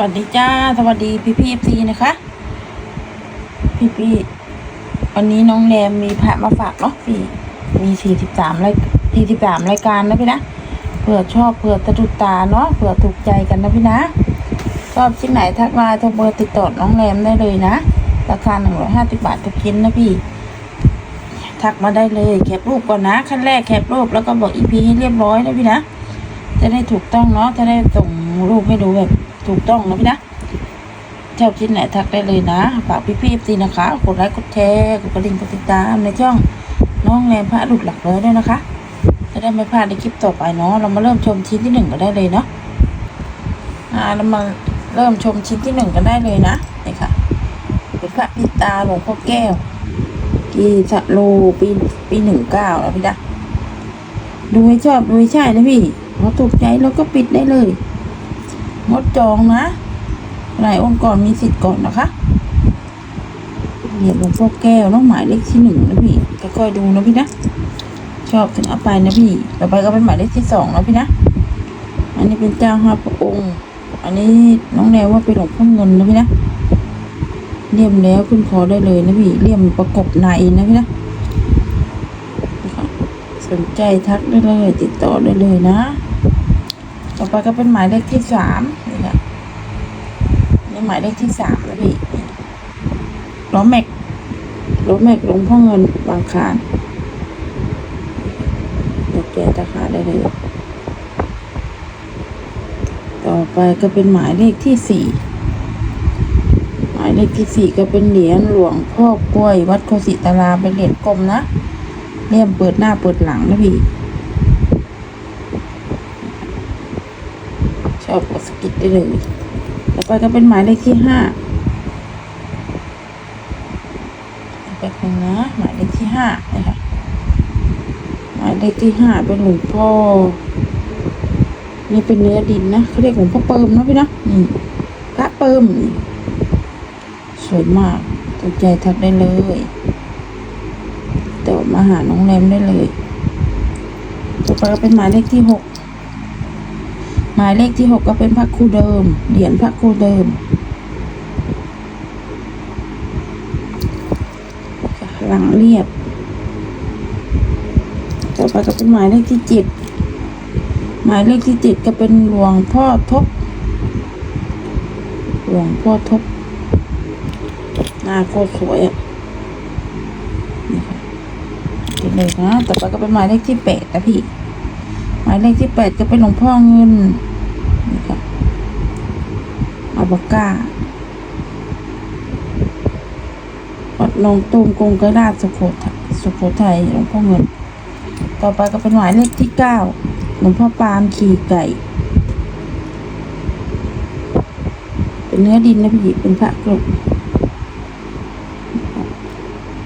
วัสดีจ้า สวัสดีพี่พี่เอฟซีนะคะ พี่พี่วันนี้น้องแรมมีพระมาฝากเนาะพี่มีสี่สิบสามรายสี่สิบสามรายการนะพี่นะเผื่อชอบเผื่อสะดุดตาเนาะเผื่อถูกใจกันนะพี่นะ ชอบชิ้นไหนทักมาโทรเบอร์ติดต่อน้องแรมได้เลยนะ ราคาหนึ่งร้อยห้าสิบบาททุกชิ้นนะพี่ ทักมาได้เลยแคปรูปก่อนนะขั้นแรกแคปรูปแล้วก็บอกอีพีให้เรียบร้อยนะพี่นะ จะได้ถูกต้องเนาะจะได้ส่งรูปให้ดูแบบ ถูกต้องนะพี่นะชอบชิ้นไหนทักได้เลยนะฝากพี่พี่ๆซีนะคะกดไลค์กดแชร์กดกระดิ่งกดติดตามในช่องน้องแรมพระดุดหลักร้อยด้วยนะคะจะได้ไม่พลาดในคลิปต่อไปเนาะเรามาเริ่มชมชิ้นที่หนึ่งกันได้เลยเนาะอ่าเรามาเริ่มชมชิ้นที่หนึ่งกันได้เลยนะนี่ค่ะเป็นพระพิตาหลวงพ่อแก้วกีสะโลปีปีหนึ่งเก้าแล้วพี่นะดูให้ชอบดูให้ใช่นะพี่พอถูกใจเราก็ปิดได้เลย งดจองนะ หลายองค์ก่อนมีสิทธิ์ก่อนนะคะเหรียญหลวงพ่อแก้วน้องหมายเลขที่หนึ่งนะพี่ค่อยๆดูนะพี่นะ ชอบถึงเอาไปนะพี่ ต่อไปก็เป็นหมายเลขที่สองนะพี่นะ อันนี้เป็นเจ้าห้าพระองค์ อันนี้น้องแนวว่าเป็นหลวงพ่อเงินนะพี่นะเลี่ยมแล้วขึ้นคอได้เลยนะพี่เลี่ยมประกบในนะพี่นะสนใจทักได้เลย ติดต่อได้เลยนะ ต่อไปก็เป็นหมายเลขที่สามนี่ค่ะนี่หมายเลขที่สามแล้วพี่ล้อแม็กล้อแม็กลงพ่อเงินบางคารเดี๋ยวแกตะขาได้เลย ต่อไปก็เป็นหมายเลขที่สี่หมายเลขที่สี่ก็เป็นเหรียญหลวงพ่อกล้วย วัดโคสิตารามเป็นเหรียญกลมนะเลี่ยมเปิดหน้าเปิดหลังนะพี่ ชอบกดสกิดได้เลยต่อไปก็เป็นหมายเลขที่ห้าแป๊บนึงนะหมายเลขที่ห้านะคะหมายเลขที่ห้าเป็นหลวงพ่อนี่เป็นเนื้อดินนะเขาเรียกหลวงพ่อเปิมนะพี่นะนี่พระเปิมสวยมากสนใจทักได้เลยเดี๋ยวมาหาน้องแรมได้เลยต่อไปก็เป็นหมายเลขที่หก หมายเลขที่หกก็เป็นพระครูเดิม เหรียญพระครูเดิมหลังเรียบ ต่อไปก็เป็นหมายเลขที่เจ็ดหมายเลขที่เจ็ดก็เป็นหลวงพ่อทบ หลวงพ่อทบ หน้าโคตรสวยอะนี่ค่ะเก็บเลยนะ ต่อไปก็เป็นหมายเลขที่แปดนะพี่ หมายเลขที่แปดจะเป็นหลวงพ่อเงินนี่ค่ะอาบาก้าวัดนองตูมกรุงกระดาษสุโขทัยสุโขทัยหลวงพ่อเงิน ต่อไปก็เป็นหมายเลขที่เก้าหลวงพ่อปานขี่ไก่ เป็นเนื้อดินนะพี่เป็นพระกรุ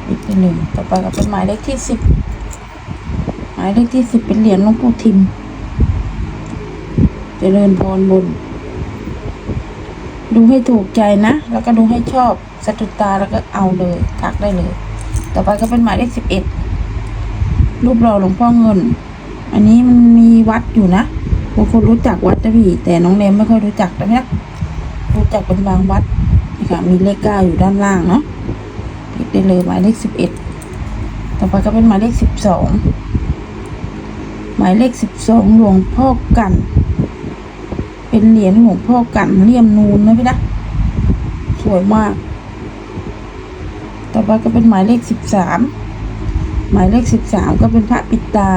อีกทีหนึ่งต่อไปก็เป็นหมายเลขที่สิบายเลขที่สิบเป็นเหรียญหลวงปู่ทิม เจริญพรบนดูให้ถูกใจนะ แล้วก็ดูให้ชอบสะดุดตาแล้วก็เอาเลยทักได้เลย ต่อไปก็เป็นหมายเลขสิบเอ็ดรูปหล่อหลวงพ่อเงิน อันนี้มันมีวัดอยู่นะบางคนรู้จักวัดนะพี่แต่น้องเนมไม่ค่อยรู้จักนะพี่นะรู้จักเป็นบางวัดนี่ค่ะมีเลขเก้าอยู่ด้านล่างเนาะคลิกได้เลยหมายเลขสิบเอ็ดต่อไปก็เป็นหมายเลขสิบสอง หมายเลขสิบสองหลวงพ่อกัน เป็นเหรียญหลวงพ่อกันเลี่ยมนูนนะพี่นะสวยมาก ต่อไปก็เป็นหมายเลขสิบสามหมายเลขสิบสามก็เป็นพระปิตา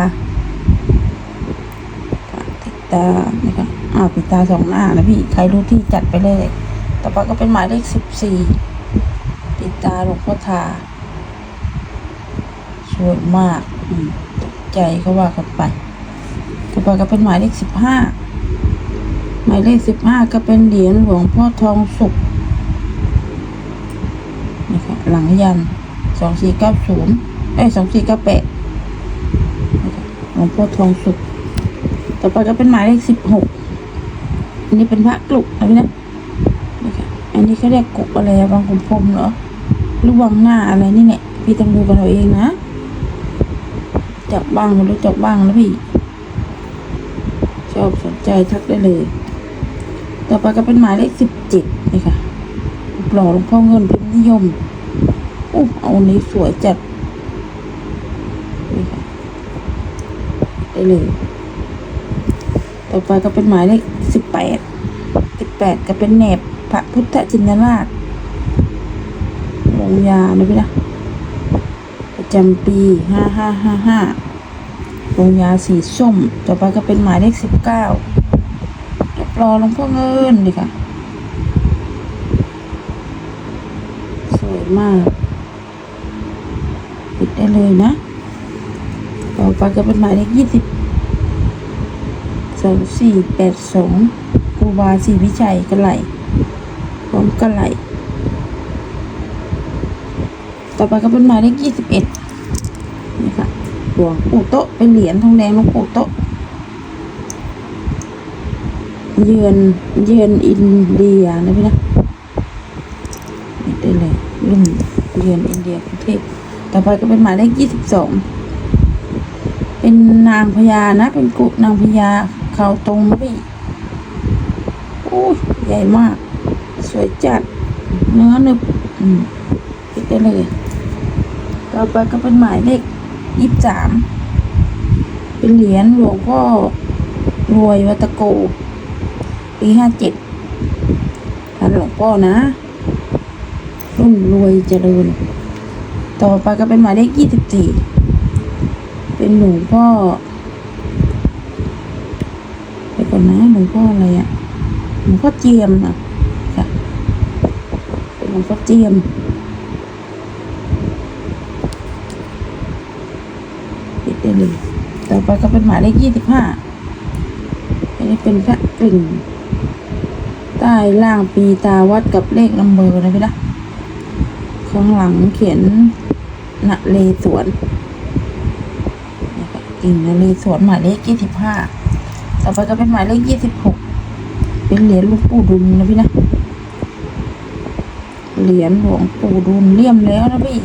พระปิตานะคะอ้าวปิตาสองหน้านะพี่ใครรู้ที่จัดไปเลย ต่อไปก็เป็นหมายเลขสิบสี่ปิตาหลวงพ่อทาสวยมาก อืมใจเขาว่ากันไป ต่อไปก็เป็นหมายเลขสิบห้าหมายเลขสิบห้าก็เป็นเหรียญหลวงพ่อทองสุกนะคะหลังยันสองสี่เก้าศูนย์เอ้สองสี่เก้าแปดหลวงพ่อทองสุกต่อไปก็เป็นหมายเลขสิบหกอันนี้เป็นพระกลุกนะพี่นะนะคะอันนี้เขาเรียกกุกอะไรอะบางขุนพรมเหรอหรือวังหน้าอะไรนี่เนี่ยพี่ต้องดูกันเอาเองนะจับบ้างไม่รู้จับบ้างนะพี่ อบสนใจทักได้เลย ต่อไปก็เป็นหมายเลขสิบเจ็ดนี่ค่ะหล่อหลวงพ่อเงินพิมพ์นิยมอู้เอานนี้สวยจัดนี่ค่ะได้เลย ต่อไปก็เป็นหมายเลขสิบแปดสิบแปดก็เป็นแหนบพระพุทธจินราชลงยานะพี่นะประจำปีห้าห้าห้าห้า ลงยาสีส้ม ต่อไปก็เป็นหมายเลขสิบเก้ารอลงพ่อเงินดิค่ะ สวยมาก ปิดได้เลยนะ ต่อไปก็เป็นหมายเลขยี่สิบสองสี่แปดสองครูบาศรีวิชัยกระไหลพร้อมกระไหลต่อไปก็เป็นหมายเลขยี่สิบเอ็ด วงปู่โตะเป็นเหรียญทองแดงหลวงปู่โตะเยือนเยือนอินเดียนะพี่นะนี่ได้เลยรุ่นเยือนอินเดียกรุงเทพต่อไปก็เป็นหมายเลขยี่สิบสองเป็นนางพญานะ เป็นกุนางพญาเขาตรงนะพี่โอ้ยใหญ่มาก สวยจัด เนื้อหนึบอืมได้เลย ต่อไปก็เป็นหมายเลข ยี่สิบสามเป็นเหรียญหลวงพ่อรวยวัตโก ปีห้าเจ็ดท่านหลวงพ่อนะรุ่นรวยเจริญ ต่อไปก็เป็นหมายเลขยี่สิบสี่เป็นหลวงพ่อไปก่อนนะหลวงพ่ออะไรอะหลวงพ่อเจียมอะค่ะเป็นหลวงพ่อเจียม ปิดได้เลยต่อไปก็เป็นหมายเลขยี่สิบห้าอันนี้เป็นพระกลิ่งใต้ล่างปีตาวัดกับเลขลำเบอร์นะพี่นะข้างหลังเขียนนเลสวนนะคะกิ่งนเลสวนหมายเลขยี่สิบห้าต่อไปก็เป็นหมายเลขยี่สิบหกเป็นเหรียญหลวงปู่ดุลนะพี่นะเหรียญหลวงปู่ดุลเลี่ยมแล้วนะพี่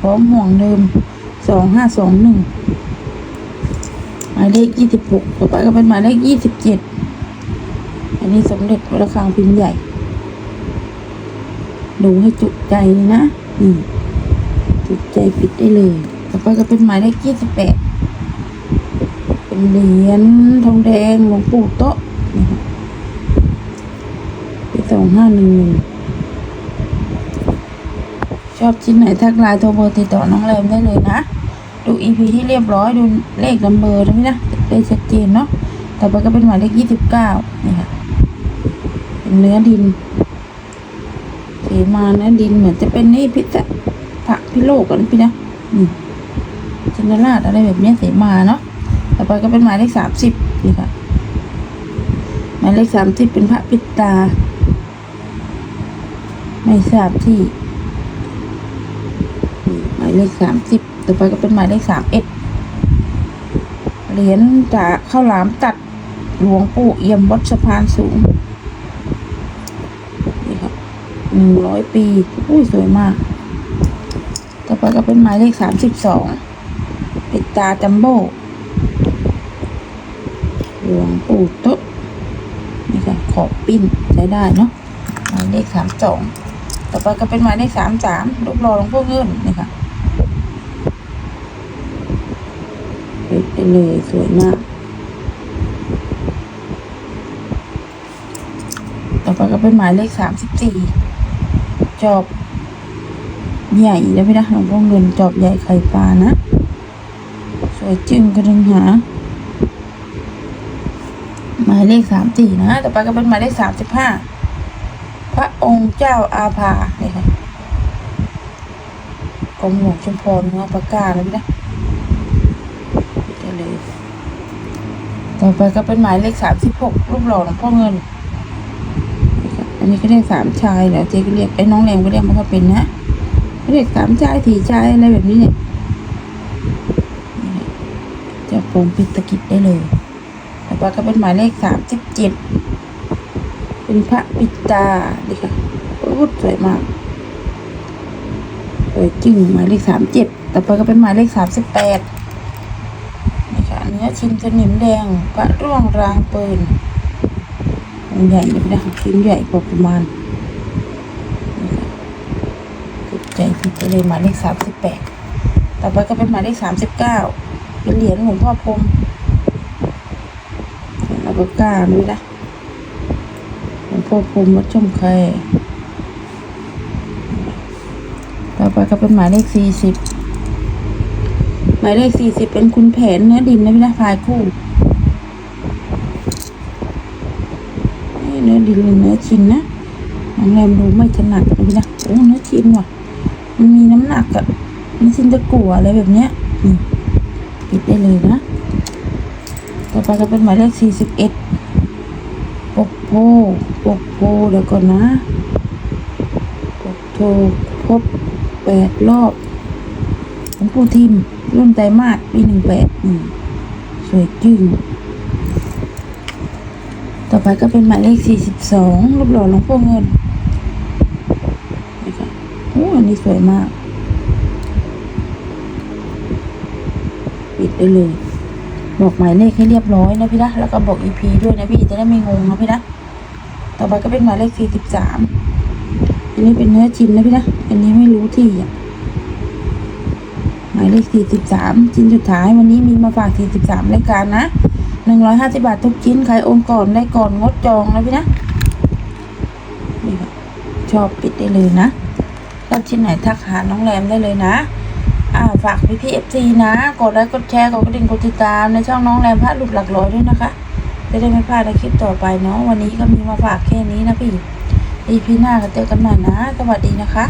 พร้อมห่วงเดิม สองห้าสองหนึ่งหมายเลขยี่สิบหกต่อไปก็เป็นหมายเลขยี่สิบเจ็ดอันนี้สมเด็จระฆังพิมพ์ใหญ่ ดูให้จุใจนะนี่จุใจปิดได้เลย ต่อไปก็เป็นหมายเลขยี่สิบแปดเป็นเหรียญทองแดงหลวงปู่โต๊ะนี่ค่ะสองห้าหนึ่งหนึ่ง ชอบชิ้นไหนทักไลน์โทรเบอร์ติดต่อน้องแรมได้เลยนะ ดูอีพีที่เรียบร้อยดูเลขนัมเบอร์นะพี่นะได้ชัดเจนเนาะต่อไปก็เป็นหมายเลขยี่สิบเก้านี่ค่ะเป็นเนื้อดินเสมาเนื้อดินเหมือนจะเป็นนี่พิษะผักพิโลกกันพี่นะอืมจินราชอะไรแบบนี้เสมาเนาะต่อไปก็เป็นหมายเลขสามสิบนี่ค่ะหมายเลขสามสิบเป็นพระปิตา ไม่ทราบที่ายเลขสามสิบต่อไปก็เป็นหมายเลขสามเอ็ดเหรียญจากข้าวหลามตัดหลวงปู่เอี่ยมวัดสะพานสูงนี่ครับหนึ่งร้อยปีอุ้ยสวยมาก ต่อไปก็เป็นหมายเลขสามสิบสองปิดตาจัมโบ้หลวงปู่โต๊ะนี่ค่ะขอบปิ้นใช้ได้เนาะหมายเลขสามสองต่อไปก็เป็นหมายเลขสามสามลูกรอหลวงพ่อเงินนี่ค่ะ ปิดไปเลยสวยมาก ต่อไปก็เป็นหมายเลขสามสิบสี่จอบ ใหญ่แล้วพี่นะหลวงพ่อเงินจอบใหญ่ไข่ปลานะ สวยจึงกระดึงหา หมายเลขสามสี่นะ ต่อไปก็เป็นหมายเลขสามสิบห้าพระองค์เจ้าอาภาเนี่ยค่ะกรมหลวงชุมพรเนื้อปากกาแล้วพี่นะได้เลย ต่อไปก็เป็นหมายเลขสามสิบหกรูปหล่อหลวงพ่อเงิน อันนี้ก็เรียกสามชายแหละเจ๊ก็เรียกไอ้น้องแรมก็เรียกมันก็เป็นนะก็เรียกสามชายสี่ชายอะไรแบบนี้เนี่ยจะปรงปิดตะกิดได้เลยต่อไปก็เป็นหมายเลขสามสิบเจ็ดเป็นพระปิตาดิค่ะโอ้สวยมากสวยจริงหมายเลขสามเจ็ดต่อไปก็เป็นหมายเลขสามสิบแปด ชิ้นสนิมแดงพระร่วงรางปืนหลใหญ่นะชิ้นใหญ่กว่าประมาณใจพี่ไปเลยหมายเลขสามสิบแปดต่อไปก็เป็นหมายเลขสามสิบเก้าเป็นเหรียญหลวงพ่อพรมแล้วก็กล้าด้วยนะหลวงพ่อพรมวัดช่องแคต่อไปก็เป็นหมายเลขสี่สิบ หมายเลขสี่สิบเป็นคุณแผนเนื้อดินนะพี่นะพายคู่เนื้อดินหรือเนื้อชิ้นนะน้องแรมดูไม่ถนัดนะพี่นะโอ้เนื้อชิ้นว่ะ มันมีน้ำหนักอะเนื้อชิ้นตะกัวอะไรแบบเนี้ยนี่ปิดได้เลยนะ ต่อไปก็เป็นหมายเลขสี่สิบเอ็ดปกโพปกโพเดี๋ยวก่อนนะปกโทพบแปดรอบหลวงปู่ทิม รุ่นไตรมาสปีหนึ่งแปดสวยจึ้งต่อไปก็เป็นหมายเลขสี่สิบสองรูปหล่อหลวงพ่อเงินนะคะโอ้อันนี้สวยมาก ปิดได้เลย บอกหมายเลขให้เรียบร้อยนะพี่นะแล้วก็บอกอีพีด้วยนะพี่จะได้ไม่งงนะพี่นะต่อไปก็เป็นหมายเลขสี่สิบสามอันนี้เป็นเนื้อชิ้นนะพี่นะ อันนี้ไม่รู้ที่อะายเลขสี่สิบสามชิ้นสุดท้ายวันนี้มีมาฝากสี่สิบสามรายการนะหนึ่งร้อยห้าสิบาททุกชิ้นใครโอนก่อนได้ก่อนงดจองนะพี่นะนี่ชอบปิดได้เลยนะชอบชิ้นไหนทักหาน้องแรมได้เลยนะอ่าฝากพี่พี่เอฟซีนะกดไลค์กดแชร์กดกระดิ่งกดติดตามในช่องน้องแรมพระหลุดหลักร้อยด้วยนะคะจะได้ไม่พลาดในคลิปต่อไปเนาะวันนี้ก็มีมาฝากแค่นี้นะพี่อีพีหน้าก็เจอกันใหม่นะ สวัสดีนะคะ